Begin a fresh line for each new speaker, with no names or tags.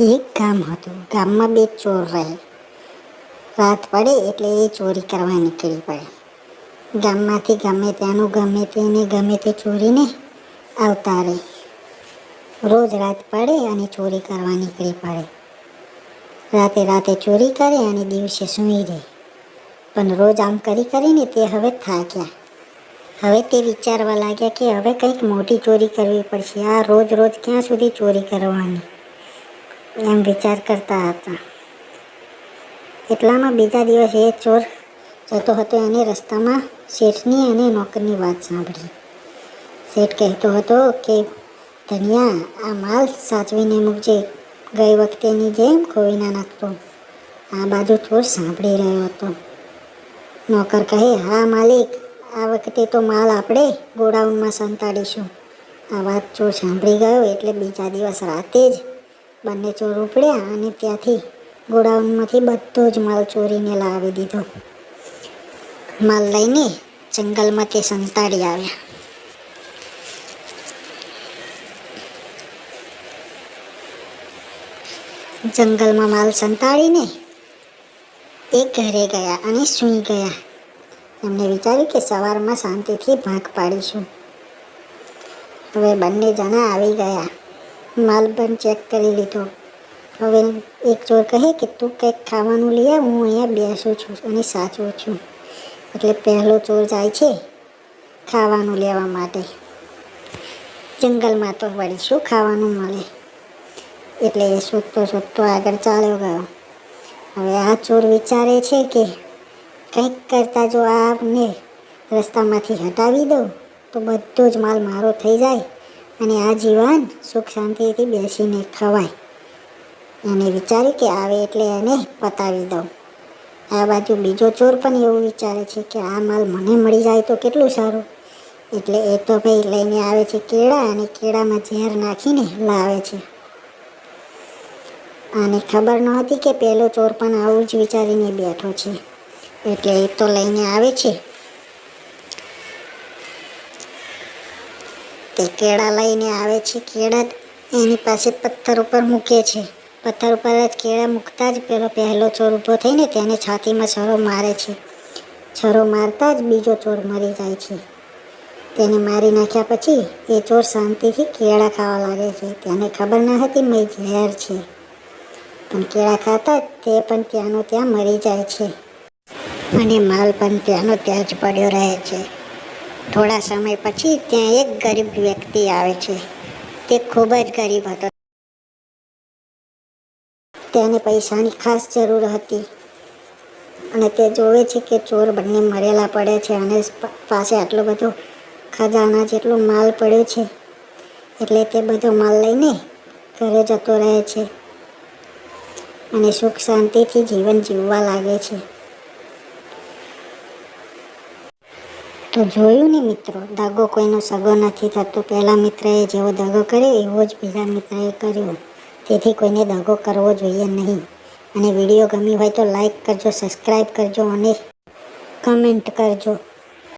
એક ગામ હતું. ગામમાં બે ચોર રહે. રાત પડે એટલે એ ચોરી કરવા નીકળી પડે. ગામમાંથી ગમે ત્યાંનું, ગમે તેને, ગમે તે ચોરીને આવતા રહે. રોજ રાત પડે અને ચોરી કરવા નીકળી પડે. રાતે રાતે ચોરી કરે અને દિવસે સૂઈ રહે. પણ રોજ આમ કરી કરીને તે હવે થાક્યા. હવે તે વિચારવા લાગ્યા કે હવે કંઈક મોટી ચોરી કરવી પડશે. આ રોજ રોજ ક્યાં સુધી ચોરી કરવાની? એમ વિચાર કરતા હતા. એટલામાં બીજા દિવસે એ ચોર જતો હતો એને રસ્તામાં શેઠની અને નોકરની વાત સાંભળી. શેઠ કહેતો હતો કે, ધનિયા, આ માલ સાચવીને મૂકજે. ગઈ વખતેની જેમ ખોઈ નાખતો. આ બાજુ ચોર સાંભળી રહ્યો હતો. નોકર કહે, હા, માલિક, આ વખતે તો માલ આપણે ગોડાઉનમાં સંતાડીશું. આ વાત ચોર સાંભળી ગયો એટલે બીજા દિવસ રાતે જ બંને ચોર ઉપડ્યા અને ત્યાંથી ગોડાઉનમાંથી બધો જ માલ ચોરીને લાવી દીધો. માલ લઈને જંગલમાં તે સંતાડી આવ્યા. જંગલમાં માલ સંતાડીને એ ઘરે ગયા અને સૂઈ ગયા. એમને વિચાર્યું કે સવારમાં શાંતિથી ભાગ પાડીશું. હવે બંને જણા આવી ગયા. માલ પણ ચેક કરી લીધો. હવે એક ચોર કહે કે, તું કંઈક ખાવાનું લઈ આવ, હું અહીંયા બેસું છું અને સાચું છું. એટલે પહેલો ચોર જાય છે ખાવાનું લેવા માટે. જંગલમાં તો વળી શું ખાવાનું મળે? એટલે એ શોધતો શોધતો આગળ ચાલ્યો ગયો. હવે આ ચોર વિચારે છે કે, કંઈક કરતાં જો આપને રસ્તામાંથી હટાવી દઉં, તો બધો જ માલ મારો થઈ જાય. અને આ જીવન સુખ શાંતિથી બેસીને ખવાય એને વિચાર્યું કે આવે એટલે એને પતાવી દઉં. આ બાજુ બીજો ચોર પણ એવું વિચારે છે કે આ માલ મને મળી જાય તો કેટલું સારું. એટલે એ તો ભાઈ લઈને આવે છે કેળા અને કેળામાં ઝેર નાખીને લાવે છે. આને ખબર નહોતી કે પહેલો ચોર પણ આવું જ વિચારીને બેઠો છે. એટલે એ તો લઈને આવે છે. તે કેળા લઈને આવે છે, કેળા એની પાસે પથ્થર ઉપર મૂકે છે. પથ્થર ઉપર જ કેળા મૂકતા જ પેલો પહેલો ચોર ઊભો થઈને તેને છાતીમાં છરો મારે છે. છરો મારતા જ બીજો ચોર મરી જાય છે. તેને મારી નાખ્યા પછી એ ચોર શાંતિથી કેળા ખાવા લાગે છે. તેને ખબર ન હતી મય ઝેર છે. પણ કેળા ખાતા તે પણ ત્યાંનો ત્યાં મરી જાય છે. અને માલ પણ ત્યાંનો ત્યાં જ પડ્યો રહે છે. થોડા સમય પછી ત્યાં એક ગરીબ વ્યક્તિ આવે છે. તે ખૂબ જ ગરીબ હતો. તેને પૈસાની ખાસ જરૂર હતી અને તે જોવે છે કે ચોર બંને મરેલા પડે છે અને પાસે આટલો બધો ખજાના જેટલો માલ પડ્યો છે. એટલે તે બધો માલ લઈને ઘરે જતો રહે છે અને સુખ શાંતિથી જીવન જીવવા લાગે છે. તો જોયું ને મિત્રો, દગો કોઈનો સગો નથી થતો. પહેલા મિત્રએ જેવો દગો કર્યો, એવો જ બીજા મિત્રએ કર્યો. તેથી કોઈને દગો કરવો જોઈએ નહીં. અને વીડિયો ગમ્યો હોય તો લાઈક કરજો સબસ્ક્રાઈબ કરજો અને કમેન્ટ કરજો.